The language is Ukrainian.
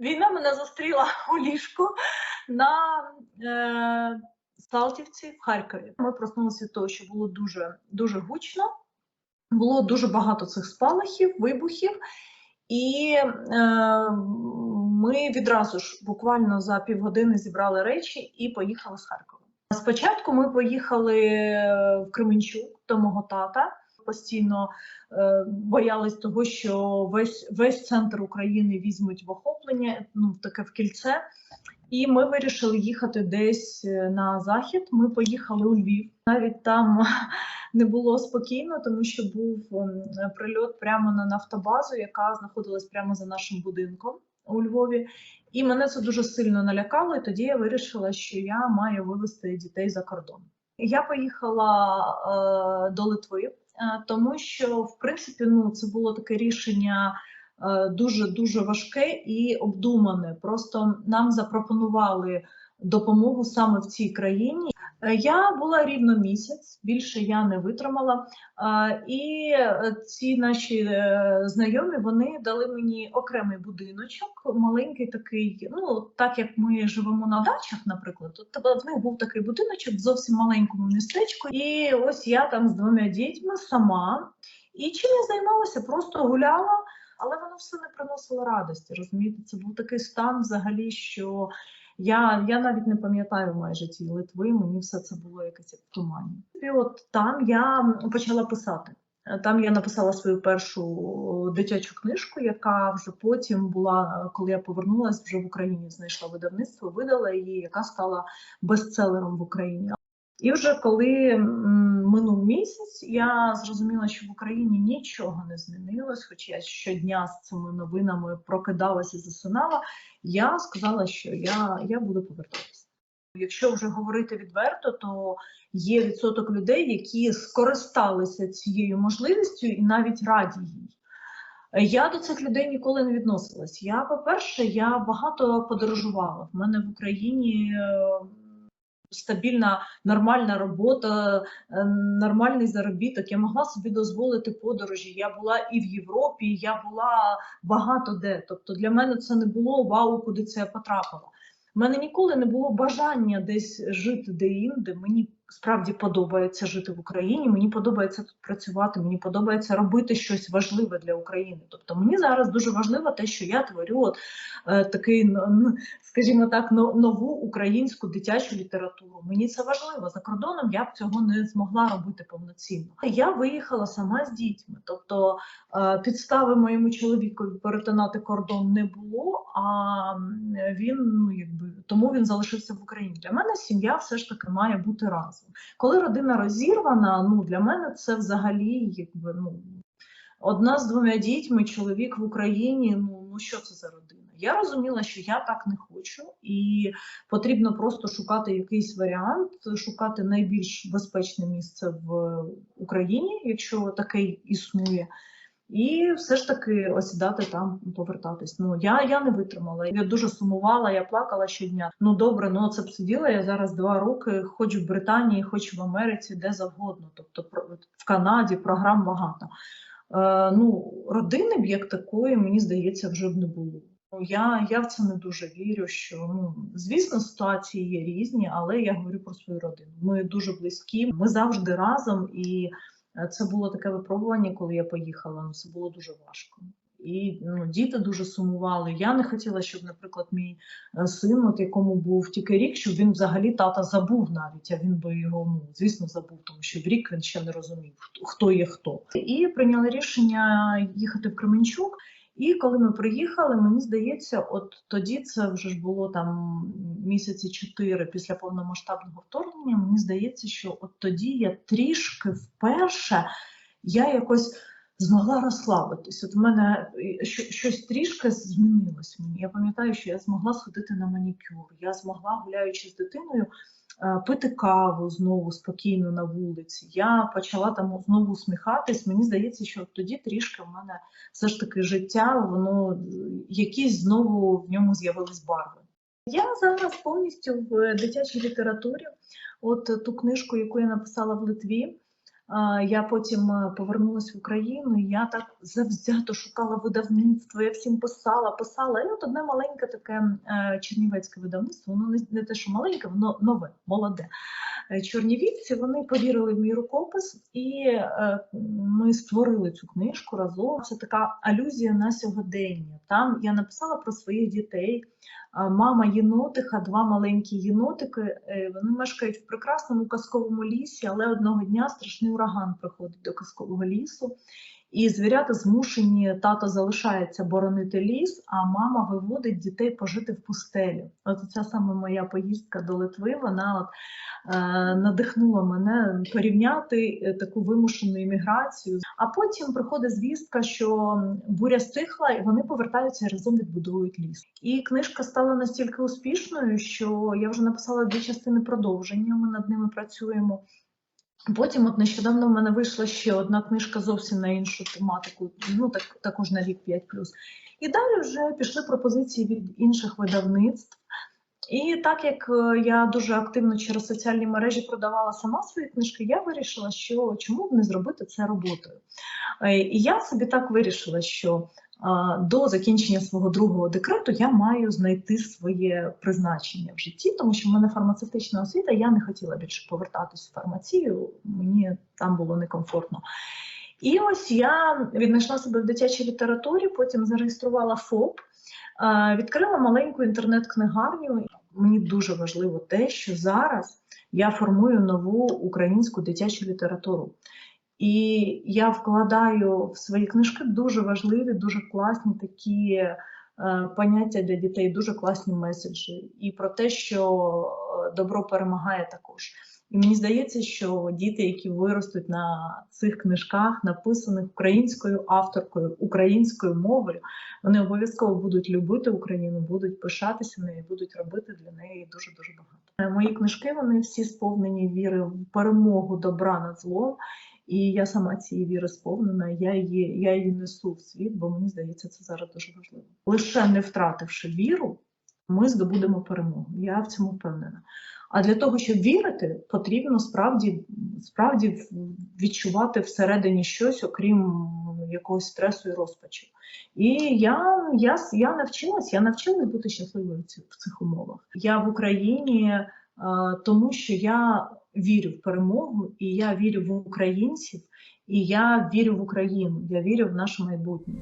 війна мене зустріла у ліжку на е, Салтівці в Харкові. Ми проснулися від того, що було дуже, дуже гучно, було дуже багато цих спалахів, вибухів, і е, ми відразу ж буквально за півгодини зібрали речі і поїхали з Харкова. Спочатку ми поїхали в Кременчук до мого тата. Постійно е, боялись того, що весь весь центр України візьмуть в охоплення, ну таке в кільце. І ми вирішили їхати десь е, на захід. Ми поїхали у Львів. Навіть там не було спокійно, тому що був ем, прильот прямо на нафтобазу, яка знаходилась прямо за нашим будинком у Львові. І мене це дуже сильно налякало. І тоді я вирішила, що я маю вивезти дітей за кордон. Я поїхала е, до Литви, тому що в принципі ну це було таке рішення дуже дуже важке і обдумане. Просто нам запропонували допомогу саме в цій країні. Е, Я була рівно місяць, більше я не витримала. Е, І ці наші е, знайомі вони дали мені окремий будиночок, маленький такий. Ну так як ми живемо на дачах, наприклад, то в них був такий будиночок в зовсім маленькому містечку. І ось я там з двома дітьми сама. І чим я займалася? Просто гуляла, але воно все не приносило радості. Розумієте, це був такий стан взагалі, що я я навіть не пам'ятаю майже ті Литви, мені все це було якесь як в тумані. І от там я почала писати. Там я написала свою першу дитячу книжку, яка вже потім була, коли я повернулася вже в Україні, знайшла видавництво, видала її, яка стала бестселером в Україні. І вже коли минув місяць, я зрозуміла, що в Україні нічого не змінилось, хоча я щодня з цими новинами прокидалася і засинала. Я сказала, що я, я буду повертатися. Якщо вже говорити відверто, то є відсоток людей, які скористалися цією можливістю і навіть раді їй. Я до цих людей ніколи не відносилась. Я, по-перше, я багато подорожувала. В мене в Україні стабільна нормальна робота, е, нормальний заробіток. Я могла собі дозволити подорожі. Я була і в Європі, я була багато де. Тобто для мене це не було вау, куди це я потрапила. У мене ніколи не було бажання десь жити де-інде. Мені справді подобається жити в Україні. Мені подобається тут працювати. Мені подобається робити щось важливе для України. Тобто мені зараз дуже важливо те, що я творю от, е, такий, скажімо так, нову українську дитячу літературу. Мені це важливо за кордоном. Я б цього не змогла робити повноцінно. Я виїхала сама з дітьми, тобто е, підстави моєму чоловікові перетинати кордон не було. А він ну якби тому він залишився в Україні. Для мене сім'я все ж таки має бути разом. Коли родина розірвана, ну для мене це взагалі якби ну одна з двома дітьми, чоловік в Україні. Ну ну що це за родина? Я розуміла, що я так не хочу, і потрібно просто шукати якийсь варіант, шукати найбільш безпечне місце в Україні, якщо таке існує. І все ж таки осідати там, повертатись. Ну я я не витримала. Я дуже сумувала, я плакала щодня. Ну добре, ну це б сиділа я зараз два роки, хоч в Британії, хоч в Америці, де завгодно. Тобто в Канаді програм багато. Е, Ну, родини б як такої, мені здається, вже б не було. Ну, я я в це не дуже вірю. Що ну звісно, ситуації є різні, але я говорю про свою родину. Ми дуже близькі, ми завжди разом і. Е, це було таке випробування, коли я поїхала. Ну, це було дуже важко. І ну, діти дуже сумували. Я не хотіла, щоб, наприклад, мій е, син, от якому був тільки рік, щоб він взагалі тата забув навіть, а він би його, ну звісно, забув, тому що в рік він ще не розумів, хто є хто. І прийняли рішення їхати в Кременчук. І коли ми приїхали, мені здається, от тоді це вже ж було там місяці чотири після повномасштабного вторгнення. Мені здається, що от тоді я трішки вперше я якось змогла розслабитись. От в мене щось трішки змінилось мені. Я пам'ятаю, що я змогла сходити на манікюр, я змогла, гуляючи з дитиною, Е, пити каву знову спокійно на вулиці. Я почала там знову усміхатись. Мені здається, що тоді трішки в мене все ж таки життя, воно якісь знову в ньому з'явились барви. Я зараз повністю в дитячій літературі. От ту книжку, яку я написала в Литві, Я потім е, повернулася в Україну, і я так завзято шукала видавництво, я всім писала, писала. І от одне маленьке таке е, чернівецьке видавництво, воно не, не те, що маленьке, воно нове, молоде. Е, Чорнівівці вони повірили в мій рукопис, і е, ми створили цю книжку разом. Це така алюзія на сьогодення. Там я написала про своїх дітей. Мама єнотиха, два маленькі єнотики. е, Вони мешкають в прекрасному казковому лісі, але одного дня страшний ураган приходить до казкового лісу. І звірята змушені, тато залишається боронити ліс, а мама виводить дітей пожити в пустелі. От ця саме моя поїздка до Литви, вона от, е, надихнула мене порівняти е, таку вимушену імміграцію. А потім приходить звістка, що буря стихла, і вони повертаються і разом відбудовують ліс. І книжка стала настільки успішною, що я вже написала дві частини продовження. Ми над ними працюємо. Потім, от нещодавно в мене вийшла ще одна книжка зовсім на іншу тематику, ну так також на вік 5+. І далі вже пішли пропозиції від інших видавництв. І так як е, я дуже активно через соціальні мережі продавала сама свої книжки, я вирішила, що чому б не зробити це роботою. Е, І я собі так вирішила, що до закінчення свого другого декрету я маю знайти своє призначення в житті, тому що в мене фармацевтична освіта, я не хотіла більше повертатись в фармацію, мені там було некомфортно. І ось я віднайшла себе в дитячій літературі, потім зареєструвала ФОП, відкрила маленьку інтернет-книгарню. Мені дуже важливо те, що зараз я формую нову українську дитячу літературу. І я вкладаю в свої книжки дуже важливі, дуже класні такі е, поняття для дітей, дуже класні меседжі. І про те, що е, добро перемагає також. І мені здається, що діти, які виростуть на цих книжках, написаних українською авторкою, українською мовою, вони обов'язково будуть любити Україну, будуть пишатися нею, будуть робити для неї дуже дуже багато. Мої книжки вони всі сповнені віри в перемогу добра над злом. І я сама цієї віри сповнена, я її, я її несу в світ, бо мені здається, це зараз дуже важливо. Лише не втративши віру, ми здобудемо перемогу. Я в цьому впевнена. А для того, щоб вірити, потрібно справді, справді відчувати всередині щось, окрім якогось стресу і розпачу. І я, я, я навчилась, я навчилась бути щасливою в цих, умовах. Я в Україні, тому що я вірю в перемогу, і я вірю в українців, і я вірю в Україну, я вірю в наше майбутнє.